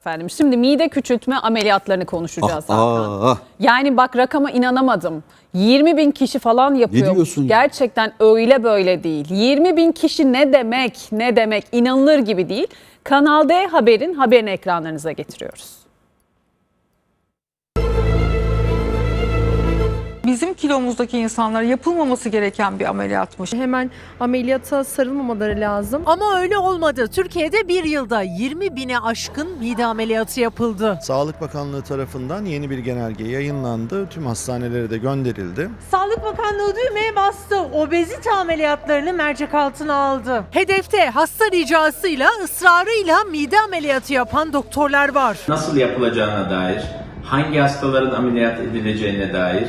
Efendim şimdi mide küçültme ameliyatlarını konuşacağız Ah, Hakan. ah. Yani bak rakama inanamadım. 20 bin kişi falan yapıyor. diyorsun ya? Gerçekten öyle böyle değil. 20 bin kişi ne demek ne demek inanılır gibi değil. Kanal D Haber'in haberini ekranlarınıza getiriyoruz. Bizim kilomuzdaki insanlara yapılmaması gereken bir ameliyatmış. Hemen ameliyata sarılmamaları lazım. Ama öyle olmadı. Türkiye'de bir yılda 20 bine aşkın mide ameliyatı yapıldı. Sağlık Bakanlığı tarafından yeni bir genelge yayınlandı. Tüm hastanelere de gönderildi. Sağlık Bakanlığı düğmeye bastı. Obezite ameliyatlarını mercek altına aldı. Hedefte hasta ricasıyla, ısrarıyla mide ameliyatı yapan doktorlar var. nasıl yapılacağına dair, hangi hastaların ameliyat edileceğine dair,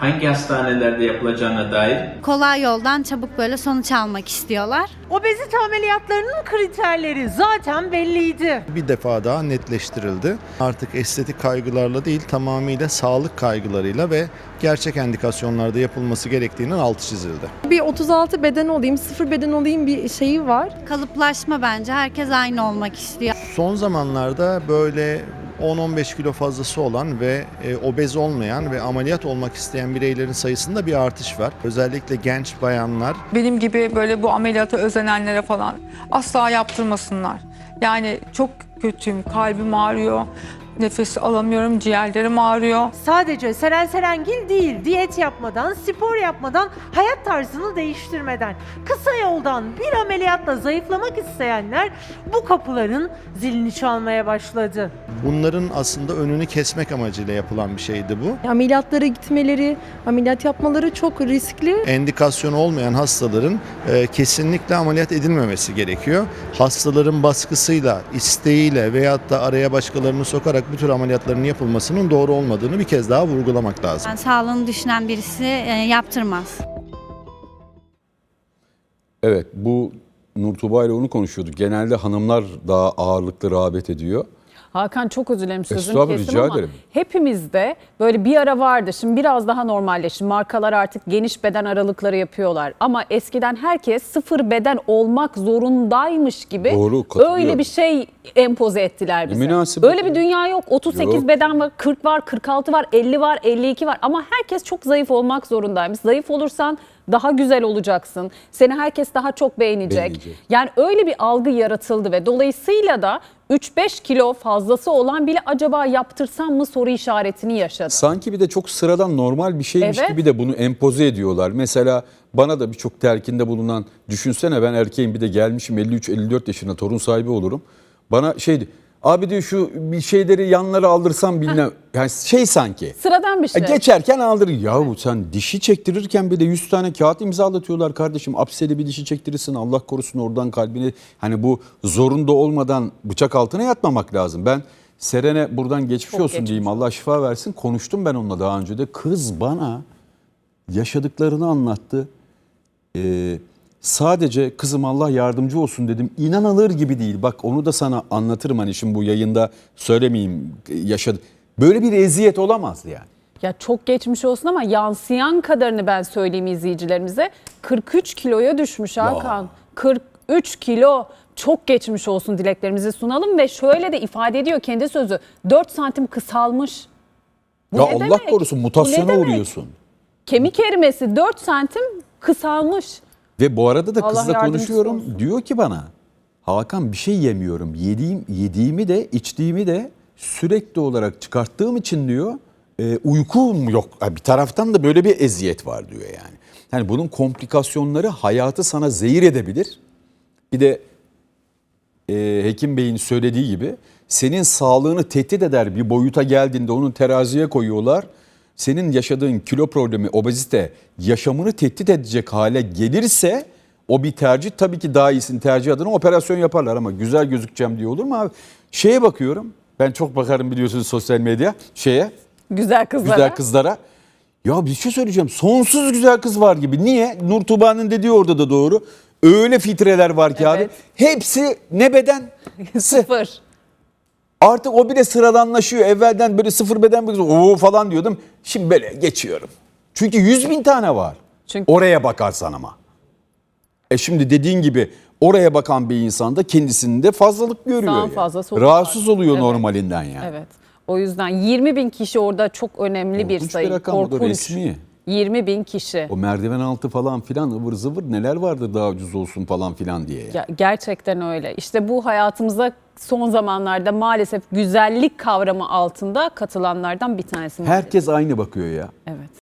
hangi hastanelerde yapılacağına dair kolay yoldan çabuk böyle sonuç almak istiyorlar. Obezite ameliyatlarının kriterleri zaten belliydi. Bir defa daha netleştirildi. Artık estetik kaygılarla değil tamamıyla sağlık kaygılarıyla ve gerçek endikasyonlarda yapılması gerektiğinin altı çizildi. Bir 36 beden olayım, sıfır beden olayım bir şeyi var. Kalıplaşma bence herkes aynı olmak istiyor. Son zamanlarda böyle 10-15 kilo fazlası olan ve e, obez olmayan ve ameliyat olmak isteyen bireylerin sayısında bir artış var. Özellikle genç bayanlar Benim gibi böyle bu ameliyata özenenlere falan asla yaptırmasınlar. Yani çok kötüyüm, kalbim ağrıyor, nefes alamıyorum, ciğerlerim ağrıyor. Sadece Seren Serengil değil, diyet yapmadan, spor yapmadan, hayat tarzını değiştirmeden, kısa yoldan bir ameliyatla zayıflamak isteyenler bu kapıların zilini çalmaya başladı. bunların aslında önünü kesmek amacıyla yapılan bir şeydi bu. Ameliyatlara gitmeleri, ameliyat yapmaları çok riskli. endikasyonu olmayan hastaların e, kesinlikle ameliyat edilmemesi gerekiyor. Hastaların baskısıyla, isteğiyle veyahut da araya başkalarını sokarak bu tür ameliyatların yapılmasının doğru olmadığını bir kez daha vurgulamak lazım. Yani sağlığını düşünen birisi e, yaptırmaz. Evet bu Nur Tuba ile onu konuşuyorduk. Genelde hanımlar daha ağırlıklı rağbet ediyor. Hakan çok özür dilerim sözünü kestim ama ederim. hepimizde böyle bir ara vardı. Şimdi biraz daha normalleşti. Markalar artık geniş beden aralıkları yapıyorlar. Ama eskiden herkes sıfır beden olmak zorundaymış gibi Doğru, öyle bir şey empoze ettiler bize. Münasebet Öyle bir dünya yok. 38 Yok. beden var, 40 var, 46 var, 50 var, 52 var. Ama herkes çok zayıf olmak zorundaymış. Zayıf olursan daha güzel olacaksın. Seni herkes daha çok beğenecek. Beğenecek. Yani öyle bir algı yaratıldı ve dolayısıyla da 3-5 kilo fazlası olan bile acaba yaptırsam mı soru işaretini yaşadı. Sanki bir de çok sıradan normal bir şeymiş Evet. gibi de bunu empoze ediyorlar. Mesela bana da birçok telkinde bulunan düşünsene ben erkeğim bir de gelmişim 53-54 yaşına torun sahibi olurum. Bana şey abi diyor şu bir şeyleri yanlara aldırsam bilmem yani şey sanki. Sıradan bir E, şey. Geçerken aldır. Yahu sen dişi çektirirken bir de 100 tane kağıt imzalatıyorlar kardeşim. Apseli bir dişi çektirirsin Allah korusun oradan kalbini. Hani bu zorunda olmadan bıçak altına yatmamak lazım. Ben Seren'e buradan geçmiş Çok olsun geçmiş diyeyim Allah şifa versin. Konuştum ben onunla daha önce de. Kız bana yaşadıklarını anlattı. Ee, sadece kızım Allah yardımcı olsun dedim. İnanılır gibi değil. Bak onu da sana anlatırım hani şimdi bu yayında söylemeyeyim yaşadı. Böyle bir eziyet olamaz yani. Ya çok geçmiş olsun ama yansıyan kadarını ben söyleyeyim izleyicilerimize. 43 kiloya düşmüş Hakan. 43 kilo. Çok geçmiş olsun dileklerimizi sunalım ve şöyle de ifade ediyor kendi sözü. 4 santim kısalmış. Bu ya Allah demek? korusun mutasyona uğruyorsun. Kemik erimesi 4 santim kısalmış. Ve bu arada da Allah kızla konuşuyorum. olsun. Diyor ki bana Hakan bir şey yemiyorum. Yediğim, yediğimi de içtiğimi de sürekli olarak çıkarttığım için diyor e, uykum yok. Bir taraftan da böyle bir eziyet var diyor yani. Yani bunun komplikasyonları hayatı sana zehir edebilir. Bir de e, Hekim Bey'in söylediği gibi senin sağlığını tehdit eder bir boyuta geldiğinde onu teraziye koyuyorlar. Senin yaşadığın kilo problemi, obezite yaşamını tehdit edecek hale gelirse o bir tercih. Tabii ki daha iyisini tercih adına operasyon yaparlar ama güzel gözükeceğim diye olur mu abi? Şeye bakıyorum. Ben çok bakarım biliyorsunuz sosyal medya şeye Güzel kızlara. güzel kızlara. Ya bir şey söyleyeceğim. Sonsuz güzel kız var gibi. Niye? Nur Tuba'nın dediği orada da doğru. Öyle filtreler var ki abi. Evet. Hepsi ne beden? Sıfır. Artık o bile sıradanlaşıyor. Evvelden böyle sıfır beden bir o falan diyordum. Şimdi böyle geçiyorum. Çünkü yüz bin tane var. Çünkü- Oraya bakarsan ama. E şimdi dediğin gibi Oraya bakan bir insan da kendisinde fazlalık görüyor. Yani. fazlası Rahatsız var. oluyor Evet. normalinden yani. Evet. O yüzden 20 bin kişi orada çok önemli bir Korkunç bir sayı. rakam, o da Korkunç. resmi. 20 bin kişi. O merdiven altı falan filan ıvır zıvır neler vardı daha ucuz olsun falan filan diye. Ya, gerçekten öyle. İşte bu hayatımıza son zamanlarda maalesef güzellik kavramı altında katılanlardan bir tanesi. Herkes aynı bakıyor ya. Evet.